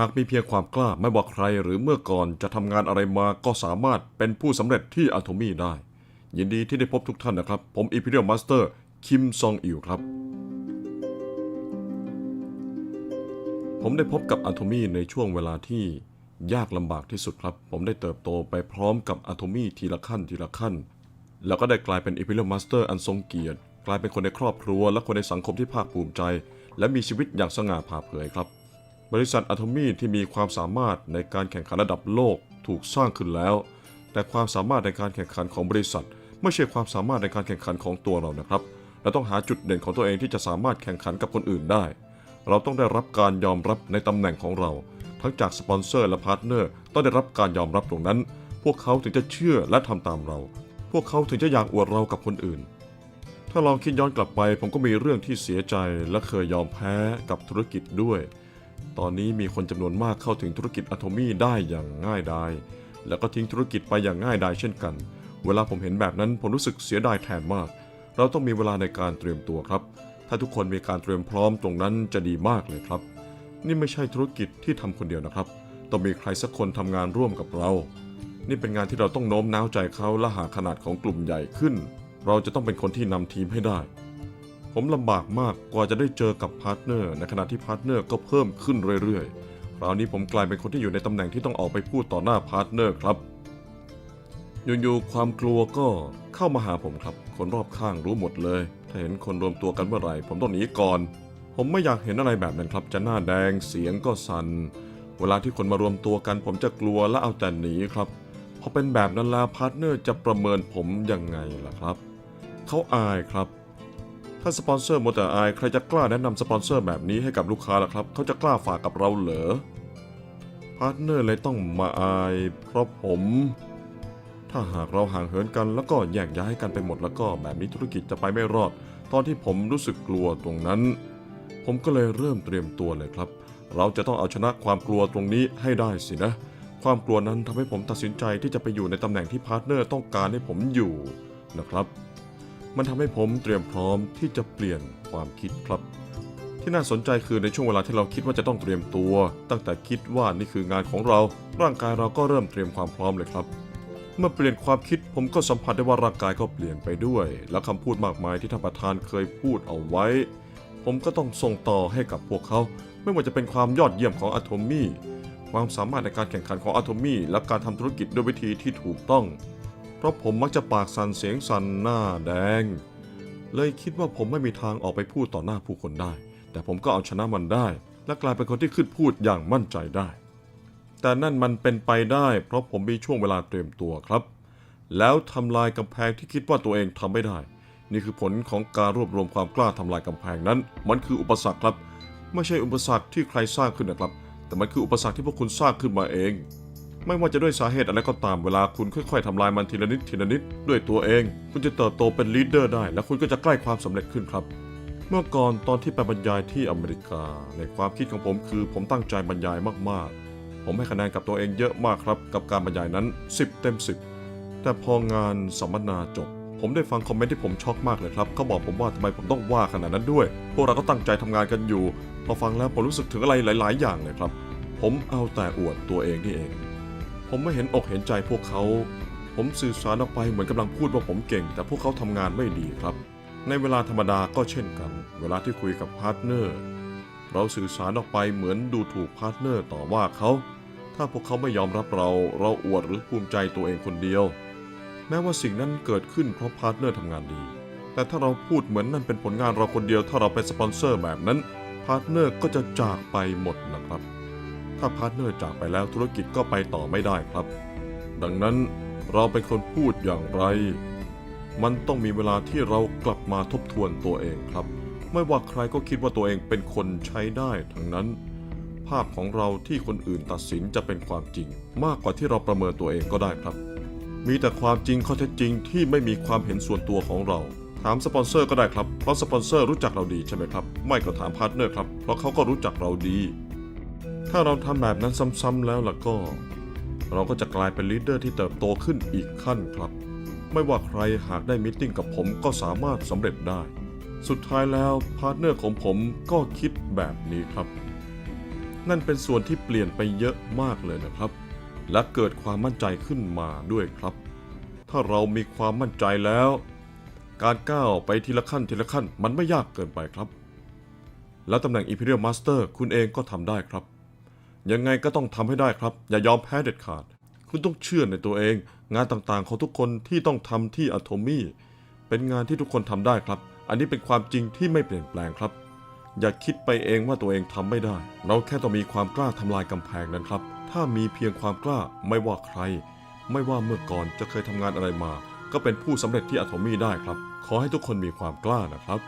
หากมีเพียงความกล้าไม่ว่าใครหรือเมื่อก่อนจะทำงานอะไรมาก็สามารถเป็นผู้สำเร็จที่อะโทมี่ได้ ยินดีที่ได้พบทุกท่านนะครับ ผม Imperial Master คิมซองอิวครับผมได้พบกับอะโทมี่ในช่วงเวลาที่ยากลำบากที่สุดครับ ผมได้เติบโตไปพร้อมกับอะโทมี่ทีละขั้นทีละขั้น แล้วก็ได้กลายเป็น Imperial Master อันทรงเกียรติ กลายเป็นคนในครอบครัว และคนในสังคมที่ภาคภูมิใจ และมีชีวิตอย่างสง่าผ่าเผยครับ บริษัทอะโทมี่ที่มีความสามารถในการแข่งขันระดับโลกถูกสร้างขึ้นแล้ว แต่ความสามารถในการแข่งขันของบริษัท ไม่ใช่ความสามารถในการแข่งขันของตัวเรานะครับ เราต้องหาจุดเด่นของตัวเองที่จะสามารถแข่งขันกับคนอื่นได้ เราต้องได้รับการยอมรับในตำแหน่งของเรา ทั้งจากสปอนเซอร์และพาร์ทเนอร์ต้องได้รับการยอมรับตรงนั้น พวกเขาถึงจะเชื่อและทำตามเรา พวกเขาถึงจะอยากอวดเรากับคนอื่นถ้าลองคิดย้อนกลับไป ผมก็มีเรื่องที่เสียใจและเคยยอมแพ้กับธุรกิจด้วย ตอนนี้มีคนจำนวนมากเข้าถึงธุรกิจอะโทมี่ได้อย่างง่ายดาย แล้วก็ทิ้งธุรกิจไปอย่างง่ายดายเช่นกัน เวลาผมเห็นแบบนั้นผมรู้สึกเสียดายแทนมาก เราต้องมีเวลาในการเตรียมตัวครับ ถ้าทุกคนมีการเตรียมพร้อมตรงนั้นจะดีมากเลยครับ นี่ไม่ใช่ธุรกิจที่ทำคนเดียวนะครับ ต้องมีใครสักคนทำงานร่วมกับเรา นี่เป็นงานที่เราต้องโน้มน้าวใจเขาและหาขนาดของกลุ่มใหญ่ขึ้น เราจะต้องเป็นคนที่นำทีมให้ได้ ผมลำบากมากกว่าจะได้เจอกับพาร์ทเนอร์ในขณะที่พาร์ทเนอร์ก็เพิ่มขึ้นเรื่อยๆ คราวนี้ผมกลายเป็นคนที่อยู่ในตำแหน่งที่ต้องออกไปพูดต่อหน้าพาร์ทเนอร์ครับอยู่ๆความกลัวก็เข้ามาหาผมครับ คนรอบข้างรู้หมดเลย ถ้าเห็นคนรวมตัวกันเมื่อไหร่ ผมต้องหนีก่อน ผมไม่อยากเห็นอะไรแบบนั้นครับ จะหน้าแดงเสียงก็สัน่นเวลาที่คนมารวมตัวกัน ผมจะกลัวและเอาแต่หนีครับพอเป็นแบบนั้นแล้วพาร์ทเนอร์จะประเมินผมยังไงล่ะครับ เขาอายครับ ถ้าสปอนเซอร์หมดแต่อายใครจะกล้าแนะนำสปอนเซอร์แบบนี้ให้กับลูกค้าล่ะครับ เขาจะกล้าฝากกับเราเหรอ พาร์ทเนอร์เลยต้องมาอาย เพราะผม ถ้าหากเราห่างเหินกันแล้วก็แยกย้ายกันไปหมดแล้วก็แบบนี้ธุรกิจจะไปไม่รอด ตอนที่ผมรู้สึกกลัวตรงนั้น ผมก็เลยเริ่มเตรียมตัวเลยครับ เราจะต้องเอาชนะความกลัวตรงนี้ให้ได้สินะ ความกลัวนั้นทำให้ผมตัดสินใจที่จะไปอยู่ในตำแหน่งที่พาร์ทเนอร์ต้องการให้ผมอยู่นะครับ มันทำให้ผมเตรียมพร้อมที่จะเปลี่ยนความคิดครับ ที่น่าสนใจคือในช่วงเวลาที่เราคิดว่าจะต้องเตรียมตัว ตั้งแต่คิดว่านี่คืองานของเรา ร่างกายเราก็เริ่มเตรียมความพร้อมเลยครับ เมื่อเปลี่ยนความคิดผมก็สัมผัสได้ว่าร่างกายก็เปลี่ยนไปด้วย และคำพูดมากมายที่ท่านประธานเคยพูดเอาไว้ ผมก็ต้องส่งต่อให้กับพวกเขาไม่ว่าจะเป็นความยอดเยี่ยมของอะโทมี่ความสามารถในการแข่งขันของอะโทมี่และการทำธุรกิจด้วยวิธีที่ถูกต้อง เพราะผมมักจะปากสั่นเสียงสั่นหน้าแดง เลยคิดว่าผมไม่มีทางออกไปพูดต่อหน้าผู้คนได้ แต่ผมก็เอาชนะมันได้ และกลายเป็นคนที่ขึ้นพูดอย่างมั่นใจได้ แต่นั่นมันเป็นไปได้ เพราะผมมีช่วงเวลาเตรียมตัวครับ แล้วทำลายกำแพงที่คิดว่าตัวเองทำไม่ได้ นี่คือผลของการรวบรวมความกล้าทำลายกำแพงนั้น มันคืออุปสรรคครับ ไม่ใช่อุปสรรคที่ใครสร้างขึ้นนะครับ แต่มันคืออุปสรรคที่พวกคุณสร้างขึ้นมาเอง ไม่ว่าจะด้วยสาเหตุอะไรก็ตามเวลาคุณค่อย ๆทำลายมันทีละนิดทีละนิดด้วยตัวเอง คุณจะเติบโตเป็นลีดเดอร์ได้ และคุณก็จะใกล้ความสำเร็จขึ้นครับ เมื่อก่อนตอนที่ไปบรรยายที่อเมริกา ในความคิดของผมคือผมตั้งใจบรรยายมากๆ ผมให้คะแนนกับตัวเองเยอะมากครับ กับการบรรยายนั้น 10 เต็ม 10 แต่พองานสัมมนาจบผมได้ฟังคอมเมนต์ที่ผมช็อกมากเลยครับเขาบอกผมว่าทำไมผมต้องว่าขนาดนั้นด้วย พวกเราก็ตั้งใจทำงานกันอยู่ พอฟังแล้วผมรู้สึกถึงอะไรหลาย ๆ อย่างเลยครับ ผมเอาแต่อวดตัวเองนี่เอง ผมไม่เห็นอกเห็นใจพวกเขา ผมสื่อสารออกไปเหมือนกำลังพูดว่าผมเก่ง แต่พวกเขาทำงานไม่ดีครับ ในเวลาธรรมดาก็เช่นกัน เวลาที่คุยกับพาร์ทเนอร์ เราสื่อสารออกไปเหมือนดูถูกพาร์ทเนอร์ต่อว่าเขา ถ้าพวกเขาไม่ยอมรับเรา เราอวดหรือภูมิใจตัวเองคนเดียว แม้ว่าสิ่งนั้นเกิดขึ้นเพราะพาร์ทเนอร์ทำงานดี แต่ถ้าเราพูดเหมือนนั่นเป็นผลงานเราคนเดียว ถ้าเราเป็นสปอนเซอร์แบบนั้น พาร์ทเนอร์ก็จะจากไปหมดนะครับ ถ้าพาร์ทเนอร์จากไปแล้วธุรกิจก็ไปต่อไม่ได้ครับ ดังนั้นเราเป็นคนพูดอย่างไร มันต้องมีเวลาที่เรากลับมาทบทวนตัวเองครับ ไม่ว่าใครก็คิดว่าตัวเองเป็นคนใช้ได้ทั้งนั้น ภาพของเราที่คนอื่นตัดสินจะเป็นความจริง มากกว่าที่เราประเมินตัวเองก็ได้ครับ มีแต่ความจริงข้อเท็จจริงที่ไม่มีความเห็นส่วนตัวของเราถามสปอนเซอร์ก็ได้ครับ เพราะสปอนเซอร์รู้จักเราดีใช่ไหมครับ ไม่ก็ถามพาร์ทเนอร์ครับ เพราะเขาก็รู้จักเราดี ถ้าเราทำแบบนั้นซ้ำๆแล้วล่ะก็ เราก็จะกลายเป็นลีดเดอร์ที่เติบโตขึ้นอีกขั้นครับ ไม่ว่าใครหากได้มิทติ้งกับผมก็สามารถสำเร็จได้ สุดท้ายแล้วพาร์ทเนอร์ของผมก็คิดแบบนี้ครับ นั่นเป็นส่วนที่เปลี่ยนไปเยอะมากเลยนะครับ และเกิดความมั่นใจขึ้นมาด้วยครับ ถ้าเรามีความมั่นใจแล้ว การก้าวไปทีละขั้นทีละขั้นมันไม่ยากเกินไปครับ แล้วตำแหน่ง Imperial Master คุณเองก็ทำได้ครับ ยังไงก็ต้องทำให้ได้ครับ อย่ายอมแพ้เด็ดขาด คุณต้องเชื่อในตัวเอง งานต่างๆของทุกคนที่ต้องทำที่อะโทมี่เป็นงานที่ทุกคนทำได้ครับ อันนี้เป็นความจริงที่ไม่เปลี่ยนแปลงครับ อย่าคิดไปเองว่าตัวเองทำไม่ได้ เราแค่ต้องมีความกล้าทำลายกำแพงนั้นครับ ถ้ามีเพียงความกล้าไม่ว่าใคร ไม่ว่าเมื่อก่อนจะเคยทำงานอะไรมา ก็เป็นผู้สำเร็จที่อะโทมี่ได้ครับ ขอให้ทุกคนมีความกล้านะครับ